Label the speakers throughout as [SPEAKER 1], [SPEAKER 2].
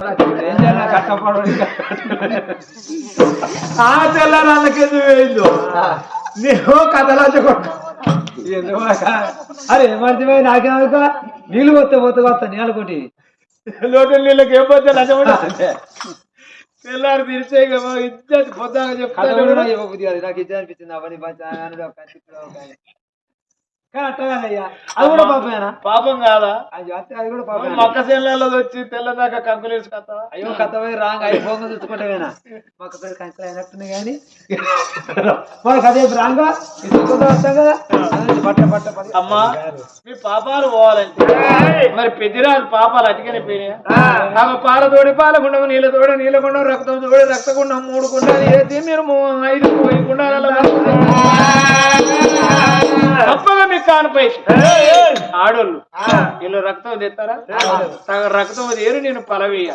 [SPEAKER 1] ఏం చేయాలి కట్టపడు ఆ తెల్లారాళ్ళకేందు వేయిందో నేను కథలాచ అరే మర్చిపోయి నాకేమనుకో నీళ్ళు పోతే పోతే వస్తా నీళ్ళు కొట్టి లోటు నీళ్ళకి ఏం పోతే నచ్చబడి తెల్లారి. తీర్చే ఇద్దరు పొద్దాక చెప్తాను నాకు ఇద్దరు అనిపించింది అవన్నీ కానీ అట్లా కాదయ్యా అది కూడా పాపమేనా?
[SPEAKER 2] పాపం కాదా?
[SPEAKER 1] అది అంతే, అది కూడా పాపమే
[SPEAKER 2] మొక్క చేనులలో వచ్చి తెల్లదాకా కంకులేసి కథ
[SPEAKER 1] అయ్యో కథ పోయి రాంగ్ అయ్యి పేరు కంకర అయినట్టుంది కానీ. అదే రాంగ్ కదా? పట్ట పట్ట పట్ట.
[SPEAKER 2] అమ్మా మీ పాపాలు పోవాలంటే. మరి పెద్దిరాజు పాపాలు అటుకనే పోయినాయా? ఆమె పాల తోడి పాలకుండం నీళ్ళ తోడి నీళ్ళ కొండం రక్తం తోడి రక్తకుండం మూడు కుండాలు వేసి మీరు ఐదు పోయి కుండాలలో తప్పగా మీకు కానిపై ఆడోళ్ళు. వీళ్ళు రక్తం తెస్తారా? సగం రక్తం తీరు నేను పలవేయ.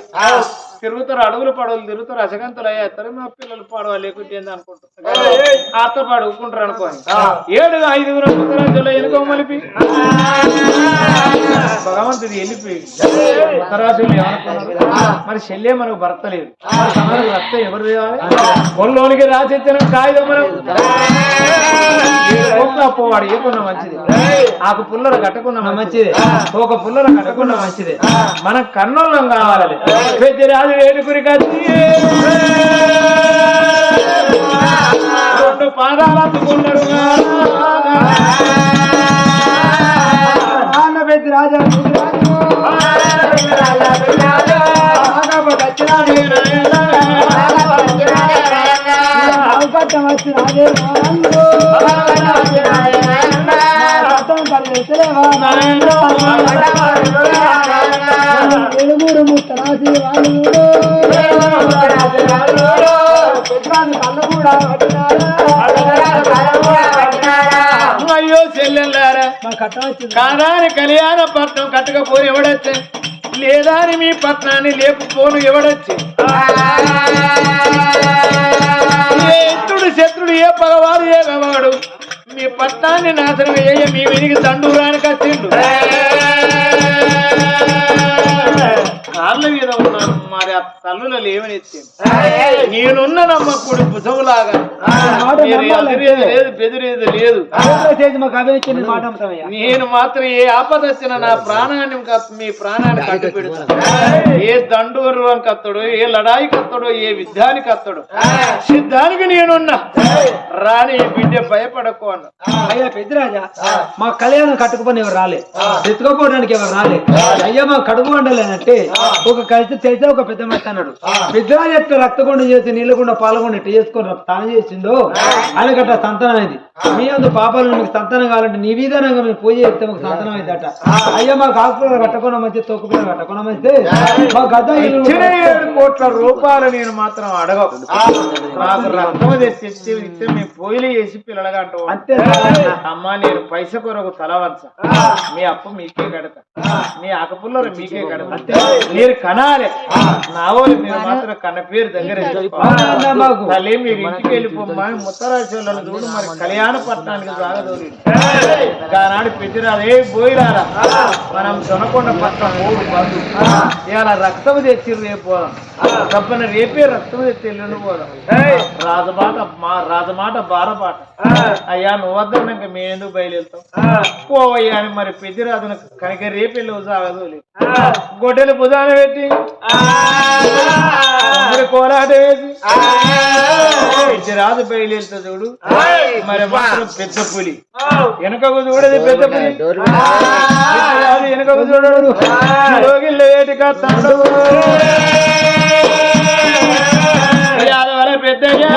[SPEAKER 2] తిరుగుతారు అడుగులు పడవలు తిరుగుతారు అసగంతులు అయ్యేస్తారు మా పిల్లలు పడవ లేకుంటే అనుకుంటారు ఆత పడుకుంటారు అనుకోని. ఏడు ఐదుగురు ఎనుకో మలిపి. భగవంతుడు వెళ్ళిపోయి మరి శల్యం మనకు భర్త లేదు మనకు రక్త ఎవరు ఒళ్ళోనికి రాసిచ్చిన కాగితం మనం పోవాడు ఏకున్న మంచిది ఆకు పుల్లర కట్టకున్న మంచిది ఒక పుల్లర కట్టకున్న మంచిది మన కన్నుల్లం కావాలి పెద్ద రాజు ఏడుగురి కచ్చి రెండు పాదాలు
[SPEAKER 1] పెద్ద రాజా ఏడుగురు ముత్తరాజు కూడా
[SPEAKER 2] అయ్యో చెల్లెల్లారా కాదాని కళ్యాణ పట్నం కట్టకపోని ఎవడొచ్చే లేదా అని మీ పట్నాన్ని లేపుకోను ఎవడొచ్చే? ఏ ఇత్రుడు శత్రుడు ఏ పగవాడు ఏ గవాడు? మీ పట్నాన్ని నాశనం వేయ మీ వెనికి దండూరానికి వచ్చిండు. కాళ్ళ మీద ఉన్నాను మరి ఆ తల్లుల లేవని నేనున్న నమ్మకుడు భుజములాగా లేదు బెదిరేది లేదు నేను మాత్రం ఏ ఆపద వచ్చినా నా ప్రాణాన్ని మీ ప్రాణాన్ని కట్టు పెడతాను ఏ దండూరు కత్తడు ఏ లడాయి కత్తడు ఏ విద్యానికి కత్తడు సిద్ధానికి నేనున్నా రాని బిడ్డ భయపడకు అన్న
[SPEAKER 1] అయ్యా పెద్దరాజా మా కళ్యాణం కట్టుకుపోని ఎవరు రాలే ఎత్తుకోపోవడానికి ఎవరు రాలే అయ్యా మా కడుపు వండలేనంటే ఒక కలిసి తెలిసే ఒక పెద్ద మనిషి అన్నాడు ఎట్లా రక్తకొండ చేసి నీళ్ళకుండా పాల్గొండ ఎట్లా చేసుకొని తాను చేసిందో ఆయనకట్ట సంతానం అయింది. మీ అందు పాపాలు మీకు సంతానం కావాలంటే నీ విధానంగా మేము పూజ చేస్తే మాకు సంతానం అయిందట. అయ్యా మాకు ఆకుకూర కట్టకుండా మంచి తొక్కుపిల్ల కట్టకుండా మంచిది. మా
[SPEAKER 2] ఏడు కోట్ల రూపాయలు నేను మాత్రం అడగవు నాకు రక్తం తెచ్చి ఇస్తే చేసి పిల్లలగంటూ
[SPEAKER 1] అంతే.
[SPEAKER 2] అమ్మా నేను పైస కొరకు తలవంచ మీ అప్పు మీకే కడతా. మీ ఆకపుల్లరు మీకే కడతా. మీరు కనాలి. నా వాళ్ళు మీరు మాత్రం దగ్గర? తల్లి మీరు ఇంటికి వెళ్ళిపోమ్మా చూడు మరి కళ్యాణ పట్టణానికి పెట్టిరాదు ఏ పోయిరారా మనం దొనకొండ పట్టణం మూడు బంధు ఇవాళ రక్తం తెచ్చి రేపు పోదాం. తప్పని రేపే రక్తం తెచ్చి ఎల్లుండి పోదాం. రాజమాట మా రాజమాట బారపాట. అయ్యా నువ్వు వద్దన్నాక మేము ఎందుకు బయలుదేరుతాం? పోవయ్యా అని మరి పెద్దిరాజును కనుక రేపెళ్ళి సాగదోలి గొడ్డలి భుజాన పెట్టి. వేసి పెద్దిరాజు బయలుదేరుతా చూడు. మరి మాత్రం పెద్ద పులి. వెనకకు చూడదు పెద్ద పులి. పెద్దరాజు వెనకకు చూడడు. యోగిళ్ళ వేటి కత్తాడు యాదవల పెద్దగా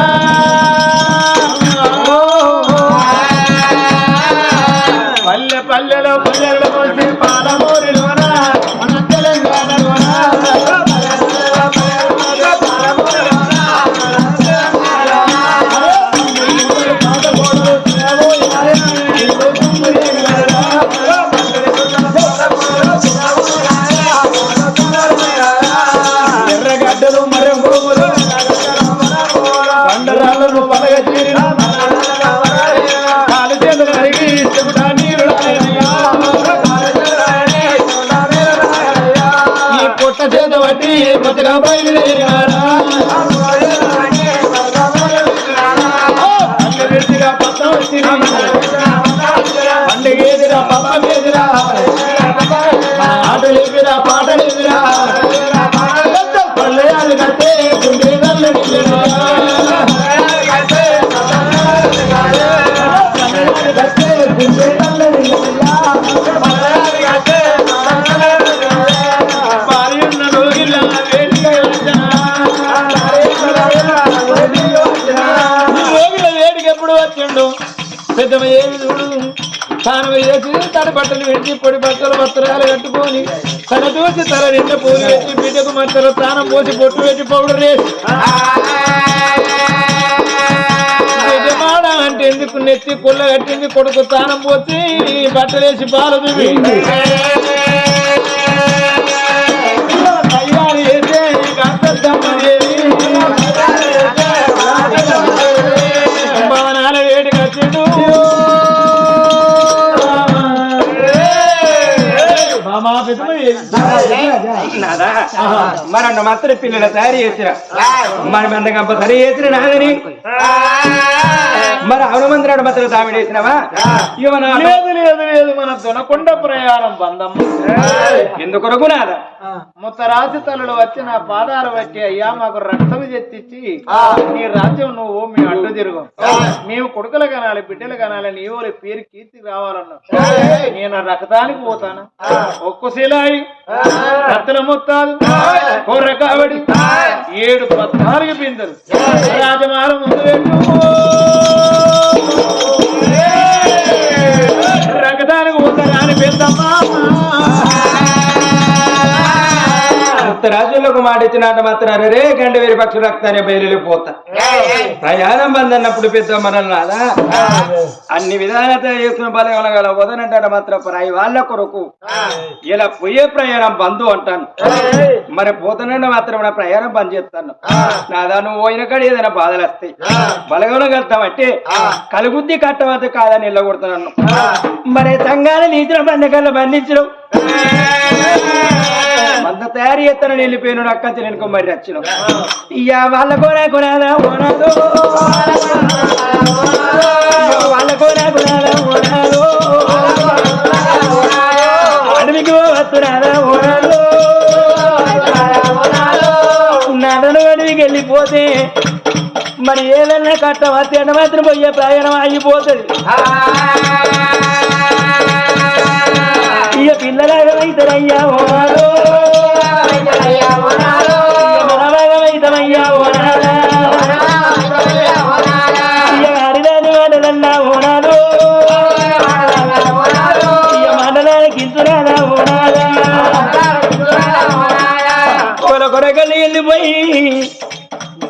[SPEAKER 2] పల్లె పల్లెలో పల్లెలు పోసి But nobody తాను తన బట్టలు పెట్టి పొడి బట్టలు వస్త్రాలు కట్టుకొని తన చూసి తల నిండా పూలు పెట్టి బిడ్డకు మధ్యలో తానం పోసి బొట్టు పెట్టి పౌడర్ వేసి అంటే ఎందుకు నెత్తి కుళ్ళ కట్టింది కొడుకు తానం పోసి బట్టలేసి పాలు దువ్వి. మామా పెద్దమ్మ దేవి.
[SPEAKER 3] నాదా మరి అన్న మాత్రం పిల్లల తయారు చేసిన మరి మన కంపల్సరీ చేసిన నాదని మరి అవును మందిరాడు మాత్రం తామిడి వేసినావా ఇవన
[SPEAKER 2] లేదు లేదు లేదు మన దొనకొండ ప్రయాణం బంధం
[SPEAKER 3] ఎందుకొరకు నాదా
[SPEAKER 2] ముత్తరాజు తల్లులు వచ్చి నా పాదాలు బట్టి అయ్యా మాకు రక్తం తెచ్చిచ్చి నీ రాజ్యం నువ్వు మీ అడ్డు తిరుగు. మేము కొడుకులు కనాలి బిడ్డలు కనాలి నీ వాళ్ళ పేరు కీర్తి రావాలన్నా నేను రక్తానికి పోతాను. ఒక్క శిలాయి కత్తుల ముత్తాలు కొర్ర కావడి ఏడు పద్నాలుగు బిందెలు. రాజమాల ముందు పెట్టు. రక్తానికి పోతాను అని
[SPEAKER 3] రాజులకు మాట ఇచ్చినట్టు మాత్రం రే గంట వేరు పక్షు రక్తాన్ని బయలు పోతా ప్రయాణం బంద్ అన్నప్పుడు పెద్ద మనం రాదా? అన్ని విధాలతో చేస్తున్న బలం గల వదనంటాడు మాత్రం పరాయి వాళ్ళ కొరకు ఇలా పోయే ప్రయాణం బంధు అంటాను. మరి పోతున్నా మాత్రం నా ప్రయాణం బంద్ చేస్తాను. నాదా నువ్వు పోయిన కాడ ఏదైనా బాధలు వస్తాయి బలగన కలుతామంటే కలుగుద్ది కట్టవద్దు కాదని వెళ్ళగొడుతున్నాను మరి సంఘాలు నీచిన బంధకాలు బంధించడం. మంద తయారు చేస్తానని వెళ్ళిపోయిన అక్క నేను మరి వచ్చిన ఇయ్య వాళ్ళ కోరా కొనాలా ఓనాలో వాళ్ళ కోరా కొనాలా ఓనాలో అడవికి వస్తున్నారా ఓనాలో నడను అడవికి వెళ్ళిపోతే మరి ఏదన్నా కట్టవా తిన మాత్రం పోయే ప్రయాణం అయిపోతుంది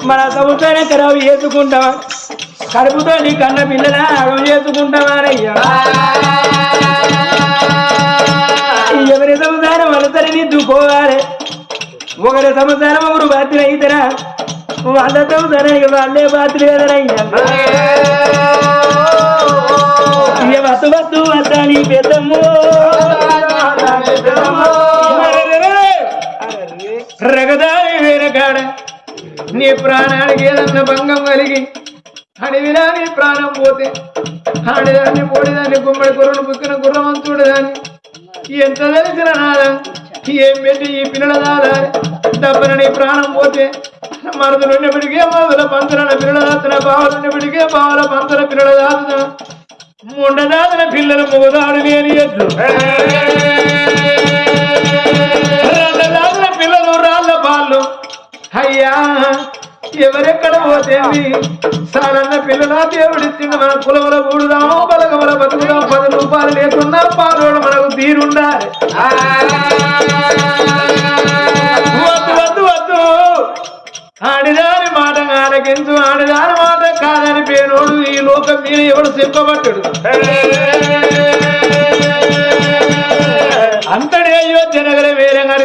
[SPEAKER 3] మన సంవత్సరం ఖరాబు చేసుకుంటావా కడుపుతో నీ కన్న పిల్లల అగం చేసుకుంటావారయ్యా ఎవరి సంసారం వాళ్ళతని దిద్దుకోవాలి ఒకరి సంసారం ఒకరు బాధ్యులు అయితేరా వాళ్ళ సంసారానికి వాళ్ళే బాధ్యులు కదరయ్యా వద్దు వద్దు వద్దని పెద్దమ్ము. రగదారి వేరగాడ నీ ప్రాణానికి ఏదన్నా భంగం కలిగి అడవిలా నీ ప్రాణం పోతే ఆడిదాన్ని పోడిదాన్ని గుమ్మడి గుర్రను బుక్కిన గుర్రవంతుడు చూడదాన్ని ఎంత తెలిసిన నాదా? ఏం పెట్టి ఈ పిల్లల దాదా? డబ్బున నీ ప్రాణం పోతే మరుదులున్నప్పటికే మరుదుల పంతుల పిల్లల దాతున బావలున్నప్పటికే బావల పంతుల పిల్లల దాతున. ముండదాదిన పిల్లలు ముగదాడు లేని ఎద్దు. పిల్లలు రాళ్ళ పాళ్ళు. అయ్యా ఎవరెక్కడ పోతేంది సారన్న పిల్లల దేవుడిచ్చింది మన కులవల కూడుదాము బలగమల బతుకుదాం పది రూపాయలు లేకున్నా పాలోడు మనకు తీరుండాలి వద్దు వద్దు వద్దు. ఆడిదాని మాట ఆలకించు ఆడిదాని మాట కాదని పేనోడు ఈ లోకం మీద ఎవడు చెప్పబట్టడు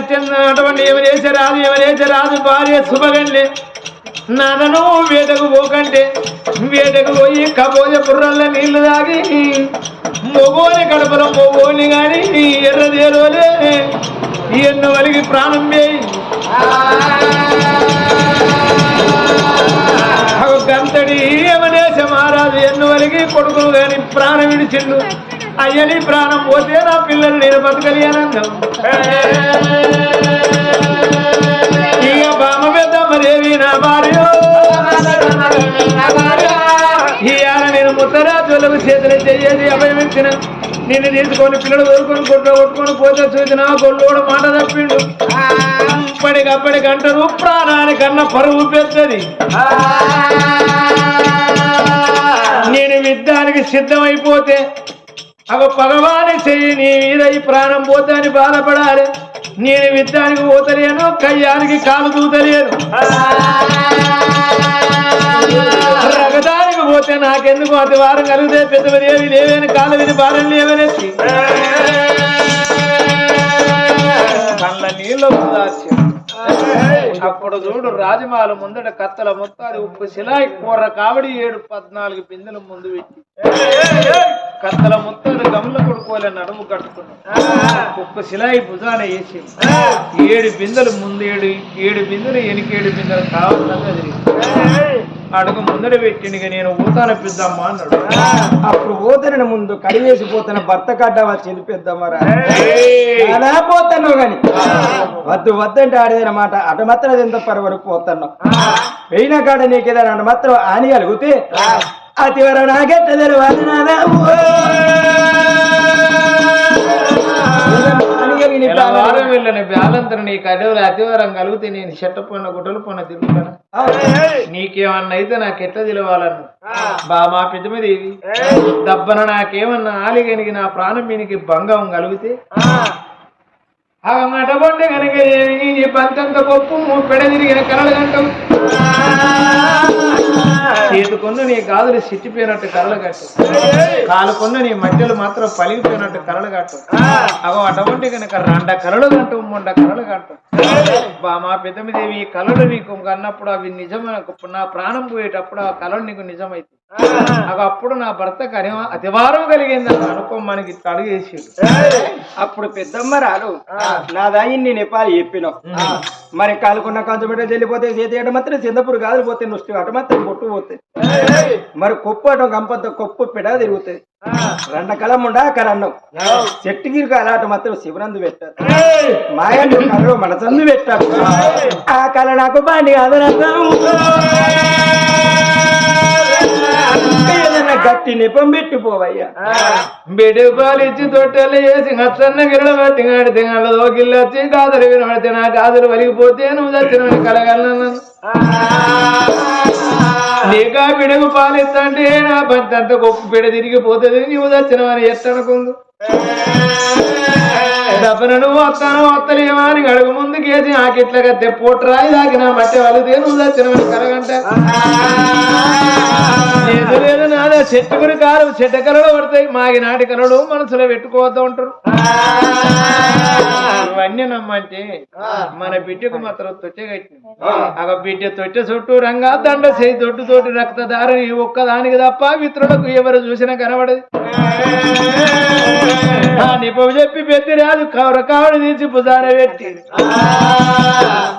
[SPEAKER 3] అటువంటి ఎవరేసే రాదు ఎవరేసే రాదు భార్య శుభగండి. నాన్నను వేటకు పోకంటే వేటకు పోయి కబోజ బుర్రల్ల నీళ్ళు తాగి
[SPEAKER 2] మొగోని కడపలో మొగోని గాని ఎర్రదేరోలే ఎన్నో వలిగి ప్రాణం వేయి. గంతడి ఏమనేసే మహారాజు ఎన్నో వలిగి కొడుకులు కానీ ప్రాణం విడిచిండు. అయ్యని ప్రాణం పోతే నా పిల్లలు నేను బతకలియనన్నావు ఇక బామ పెద్దమ్మదేవి నా భార్య. ఇవాళ నేను ముత్తరాజులకు చేతులు చెయ్యేది అభయమిచ్చిన నిన్ను తీసుకొని పిల్లలు దొరుకుని గుడ్డ కొట్టుకొని పోతే చూసిన గొల్లు కూడా మాట తప్పిండు. అప్పటికప్పటి గంటలు ప్రాణానికన్నా పరువు పెద్దది. నేను యుద్ధానికి సిద్ధమైపోతే అవ పగవాని చెయ్యి నీ మీద ఈ ప్రాణం పోతే అని బాధపడాలి. నేను విద్యానికి పోతలేను కయ్యానికి కాలు దూతలేను. రగదానికి పోతే నాకెందుకు? అతి వారం కలిగితే పెద్దవి ఏవి లేవని కాలు విని భారం లేవనెత్తి అప్పుడు చూడు రాజమాల ముందట కత్తల మొత్తాది ఉప్పు శిలాయి కూర కావడి ఏడు పద్నాలుగు బిందెలు ముందు పెట్టి. కత్తల మొత్తాది గమల కొడుకోలే నడుము కట్టుకున్నాడు ఉప్పు శిలాయి భుజాన వేసి. ఏడు బిందెలు ముందు ఏడు ఏడు బిందెలు ఎనికేడు బిందెలు కావాలి అడుగు ముందర పెట్టిండిగా నేను ఊతానపిద్దామా అన్నాడు.
[SPEAKER 3] అప్పుడు పోతన ముందు కడిగేసి పోతున్న భర్త కడ్డ వచ్చింది పెద్దమ్మరా! అలా పోతున్నావు గాని. వద్దు వద్దంటే ఆడేదన్న మాట. అటు మాత్రం ఎంత పరవరకు పోతున్నావు? వెయిన కాడ నీకు ఏదైనా అటు మాత్రం ఆని కలిగితే అతి వర నాకెట్ట నీ
[SPEAKER 2] బ్యాలంతరం నీకు అడవులు అతివారం కలిగితే నేను చెట్ట పొన్న గుడ్డలు పొన్న తిరుగుతాను నీకేమన్నా అయితే నాకు ఎట్లా తెలియాలను బా మా పెద్ద మీద ఇది. దబ్బన నాకేమన్నా ఆలిగనికి నా ప్రాణం మీనికి భంగం కలిగితే? మాట పొంటే కనుక నీ పంచంత గొప్ప పెడ తిరిగిన కలలు గంటం చేతుకున్న నీ గాజులు సిట్టిపోయినట్టు కలలు కట్టు. కాలుకున్న నీ మధ్యలో మాత్రం పలిగిపోయినట్టు కలలు కట్టు. అగో అటువంటి కనుక రండ కలలు కంటూ మొండ కలలు కంటూ బా మా పెద్దమిదేవి ఈ కలలు నీకు అన్నప్పుడు అవి నిజమైన నా ప్రాణం పోయేటప్పుడు ఆ కలలు నీకు నిజమైతే. అప్పుడు నా భర్తకు అని అతివారం కలిగింది అని అనుకో మనకి తడుగేసి
[SPEAKER 3] అప్పుడు పెద్దమ్మ రాలు నా దాయి నేను ఎప్పాలి చెప్పినావు. మరి కాలుకున్న కంచు బిడ్డ వెళ్ళిపోతే చేతి అటు మాత్రం చింతపూరు గాజులు పోతే నుష్టి అటు మాత్రం బొట్టు పోతాయి మరి కొప్పు అటు కంపంత కొప్పు పిడ తిరుగుతుంది రెండ కలం ఉండా అక్కడ అన్నం చెట్టు గిరికి అలాంటి మాత్రం శివనందు పెట్టారు. మాయ కళ మనసందు పెట్టారు ఆ కళ నాకు బాండి కాదు ఏదైనా గట్టి నెపం పెట్టిపోవయ్యా
[SPEAKER 2] బిడ్డ పాలిచ్చి తొట్టెలు వేసి హచ్చన్న గిరణ పట్టి ఆడితే అలా గిల్లొచ్చి గాజులు వినబడితే నా గాజులు వలిగిపోతే నువ్వు చచ్చిన కలగలను నీకా బిడకు పాలిస్తంటే నా పంచంత గొప్ప బిడ తిరిగిపోతుంది నువ్వు చచ్చినవని ఎట్టనుకుందు. డబ్బన నువ్వు వస్తాను వస్తలేమా అని అడుగు ముందు కేసి ఆకిట్లగా తెప్పోట్రాయి దాకి నా మట్టి వలితే నువ్వు చచ్చినవని కలగంట. లేదు లేదు నాదే. చెట్టుకుని కారు చెడ్డ కలలు పడతాయి. మాగి నాటి కలలు మనసులో పెట్టుకోవద్దు ఉంటారు. ఇవన్నీ నమ్మంటే మన బిడ్డకు మాత్రం తొట్టె కట్టింది. ఒక బిడ్డ తొట్టె చుట్టూ రంగా దండ చేయి తొట్టు తోటి రక్తదారని ఒక్కదానికి తప్ప మిత్రులకు ఎవరు చూసినా కనబడదు. ఆ నిపం చెప్పి పెద్ద రాజు కవర కావడి తీసి పుజార పెట్టి.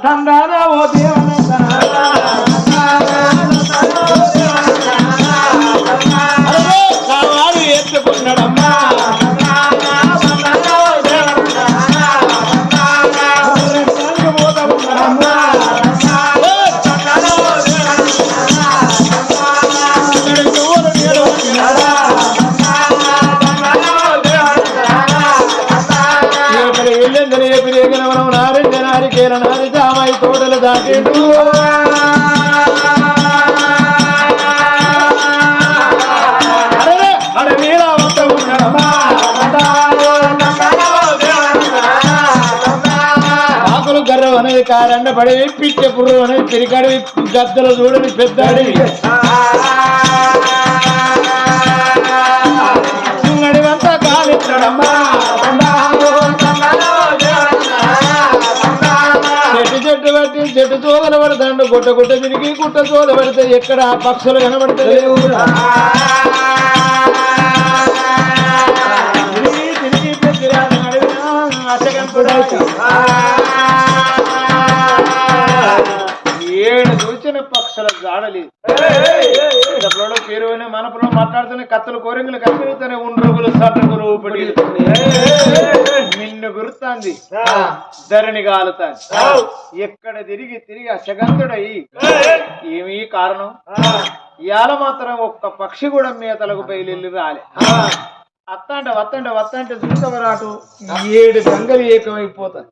[SPEAKER 2] తందానా ఓ కావాడు ఎత్తుకున్నాడమ్మా తోటలు దాటి మీద కాదండ పడి విప్పించే పురుగు అనేది తిరిగాడు గద్దలు చూడని పెద్దాడి. చెట్టు పట్టి చెట్టు తోగలు పడతాడు గుట్ట గుట్ట తిరిగి గుట్ట తోలు పడితే ఎక్కడ పక్షులు కనబడతాయి తిరిగి తిరిగి జాడలేదు ఇంతలో పేరు విని మనపులో మాట్లాడుతూనే కత్తులు కోరింగులు కత్తిరితూనే ఉండ్రుగులు సట్టుగులు ఊపిడి నిన్ను గుర్తాంది. ధరణి గాలుతాంది. ఎక్కడ తిరిగి తిరిగి అశగంతుడయి ఏమీ కారణం? ఇవాళ మాత్రం ఒక్క పక్షి కూడా మేతలకు బయలుల్లి రాలే. అత్తంట వత్తంట వత్తంటే చూసవరాటు ఏడు గంగలు ఏకమైపోతాయి.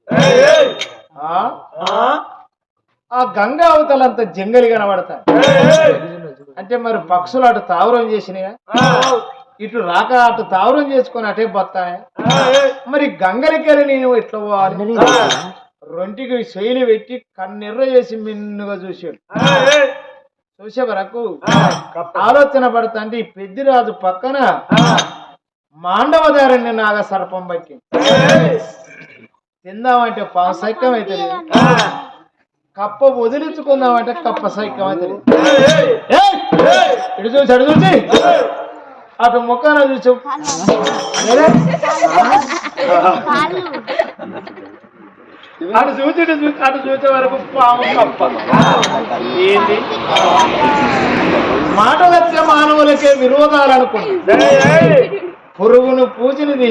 [SPEAKER 2] ఆ? గంగ అవతలంత జంగలి కనబడతాయి అంటే మరి పక్షులు అటు తావరం చేసినాయా? ఇటు రాక అటు తావరం చేసుకొని అటే బతాయా మరి గంగలికెళ్ళి నేను ఎట్లా పోవాలి? రొంటికి శైలి పెట్టి కన్నెర్ర చేసి మిన్నుగా చూశాడు చూసే వరకు ఆలోచన పడతా అంటే ఈ పెద్దిరాజు పక్కన మాండవదారణ్య నాగ సర్పం బట్టి తిందామంటే పావు సైక్యం అవుతుంది కప్ప వదిలించుకుందామంటే కప్ప సైక్యం అవుతుంది ఇటు చూసి అటు చూసి. అటు ముఖాన చూసి. అటు చూసి ఇటు చూసి అటు చూసే వరకు పాము కప్ప. ఏంటి? మాటలచ్చే మానవులకే విరోధాలు అనుకుంటా. పురుగును పూచినది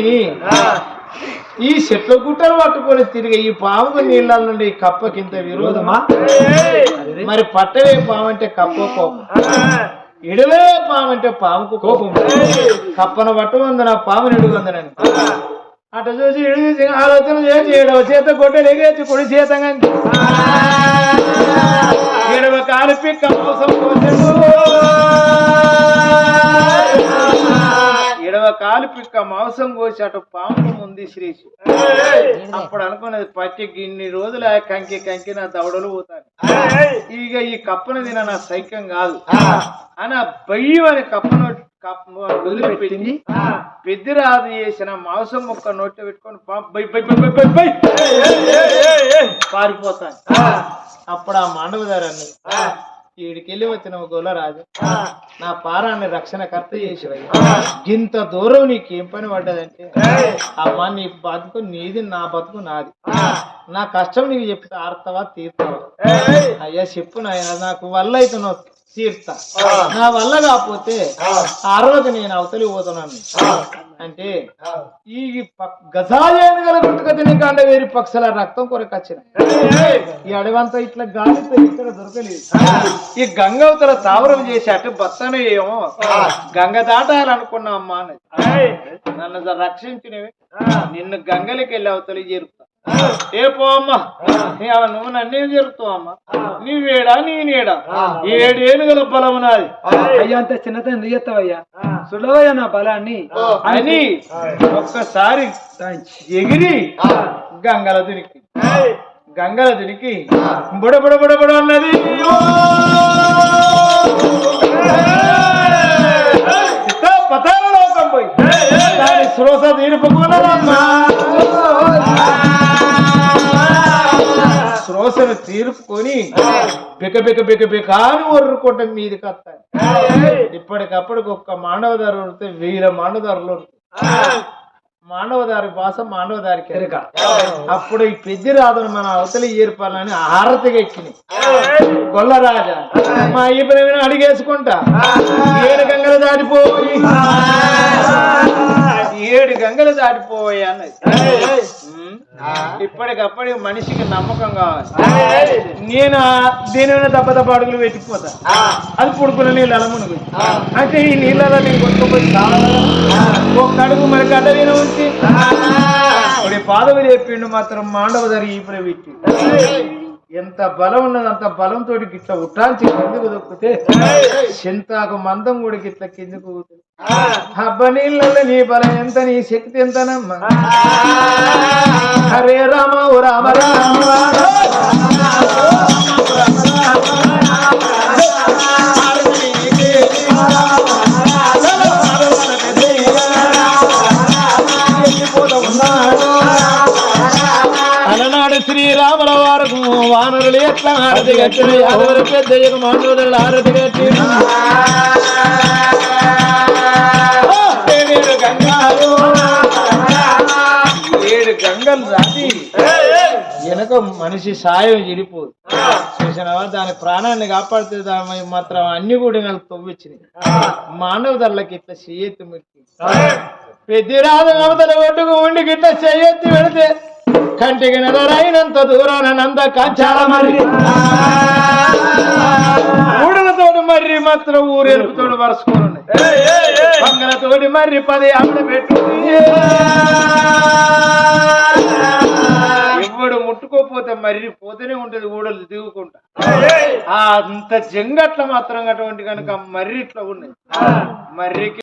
[SPEAKER 2] ఈ చెట్ల గుట్టలు పట్టుకొని తిరిగి ఈ పాముకు నీళ్ళ నుండి ఈ కప్పకింత విరోధమా? మరి పట్టవే పాము అంటే కప్ప కోపం. ఇడవే పాము అంటే పాముకు కోపం. కప్పను పట్టుకుందన పాముని ఇడుగుందనని అటు చూసి ఇడు చూసి ఆలోచన చేసి ఏడవ చేత గొడ్డలు ఎగేసి కుడి చేత గంటి. ఎడవ కాలిపి కప్పసం కాలు పిక్క మాంసం కోసి అటు పాము ముందు శ్రీసి అప్పుడు అనుకున్నది పట్టి గిన్ని రోజులు ఆ కంకి కంకి నా దవడలు పోతాను. ఇక ఈ కప్పను తిన నా సైక్యం కాదు. అని ఆ! బయ్యం అని కప్పను కప్ప వదిలిపెట్టింది. పెద్దిరాజు చేసిన మాంసం ముక్క నోట్లో పెట్టుకొని పారిపోతాను. అప్పుడు ఆ మాండవదారాన్ని ఈడికెళ్ళి వచ్చిన గొల్లరాజు నా పారాన్ని రక్షణ కర్త చేసి ఇంత దూరం నీకేం పని పడ్డదంటే? అమ్మా నీ బతుకు నీది నా బతుకు నాది. నా కష్టం నీకు చెప్తే ఆర్తవా తీర్తావా? అయ్యా చెప్పు నాయన నాకు వల్ల అయితే తీర్తా. నా వల్ల కాకపోతే ఆ. రోజు నేను అవతలి పోతున్నాను. అంటే ఈ గజాయన గల గుట్టుక తిని కాండ వేరి పక్షుల రక్తం కొరకు వచ్చిన. ఈ అడవంతా ఇట్లా గాలితో ఇక్కడ దొరకలేదు. ఈ గంగవతల తావరం చేసి అటు బత్తను ఏమో గంగ దాటాలనుకున్నా అమ్మా. నన్ను రక్షించినవి. నిన్ను గంగలకి వెళ్ళి అవతలి చేరుతా ఏ పో అమ్మా. నువ్వు నన్నేం జరుగుతావు అమ్మా? నీవేడా నేనేడా ఏడేను గల బలము నాది.
[SPEAKER 3] అయ్యా అంత చిన్నతనం ఎందుకు చేస్తావయ్యా సులభయ్యా నా బలాన్ని.
[SPEAKER 2] అని ఒక్కసారి ఎగిరి గంగల దునికి. గంగల దునికి బుడ బుడ బుడ బుడ అన్నది. పతాల లోకం పోయి. దాని శ్రోస తీర్పుకున్నదమ్మా శ్రోసను తీర్పుకొని బిక బిక బిక బిక అని ఒర్రుకుంట మీది కత్తాయి ఇప్పటికప్పటికి ఒక్క మానవదారు ఉడితే వేల మానవదారులు. మానవదారి భాష మానవదారికి
[SPEAKER 3] ఎరుక.
[SPEAKER 2] అప్పుడు ఈ పెద్ది రాదును మన అవతలి ఏర్పాలని హారతిగా ఎక్కినాయి. గొల్లరాజా మా ఈ ప్రేమిని అడిగేసుకుంటా. ఏడు గంగలు దాటిపోయి. ఏడు గంగలు దాటిపోయి అన్నది. ఉమ్. ఇప్పటికప్పటికి మనిషికి నమ్మకం కావాలి. నేను దీని దెబ్బ దెబ్బ అడుగులు పెట్టిపోతా అది పుడుకున్న నీళ్ళు అలమునుగు అంటే ఈ నీళ్ళలో నేను కొట్టుకుపోయి ఒక అడుగు మరి గడ్డ మీద ఉంచి. ఇప్పుడు పాదవి చెప్పిండు మాత్రం మాండవ జరిగి ఇప్పుడు పెట్టి ఎంత బలం ఉన్నది అంత బలంతో ఇట్లా ఉట్టాల్చి కిందకు దొక్కితే చింతాకు మందం కూడా ఇట్లా కిందకు. హబ్బ నీళ్ళల్లో నీ బలం ఎంత నీ శక్తి ఎంతనమ్మా హరే రామ ఓ రామ రామ శ్రీరాముల వారకు వానరులు ఎట్లా ఆరతి కట్టిన ఎవరు పెద్ద మానవులు ఆరతి కట్టిన ఏడు గంగాలు. ఏడు రాతి. వెనక మనిషి సాయం చెడిపోదు చూసినావా? దాని ప్రాణాన్ని కాపాడితే దాని మాత్రం అన్ని కూడా నాకు తవ్విచ్చినాయి. మానవ ధరలకి ఇట్లా చెయ్యెత్తి ముట్టి పెద్దిరాజు అవతల ఒడ్డుకు ఉండి గిట్ల చెయ్యెత్తి పెడితే కంటికి నెలరైనంత దూరాన నంద కంచాల మరి. ఊడలతోటి మర్రి మాత్రం ఊరెలుపుతోడు వరుసుకోనున్నాయి పంగలతోటి మర్రి పది ఆవిడ పెట్టు ఎవడు ముట్టుకోపోతే మర్రి పోతేనే ఉంటది ఊడలు దిగుకుంటా. ఆ అంత జంగట్ల మాత్రం అటువంటి కనుక మర్రి ఇట్లా ఉన్నాయి. మర్రికి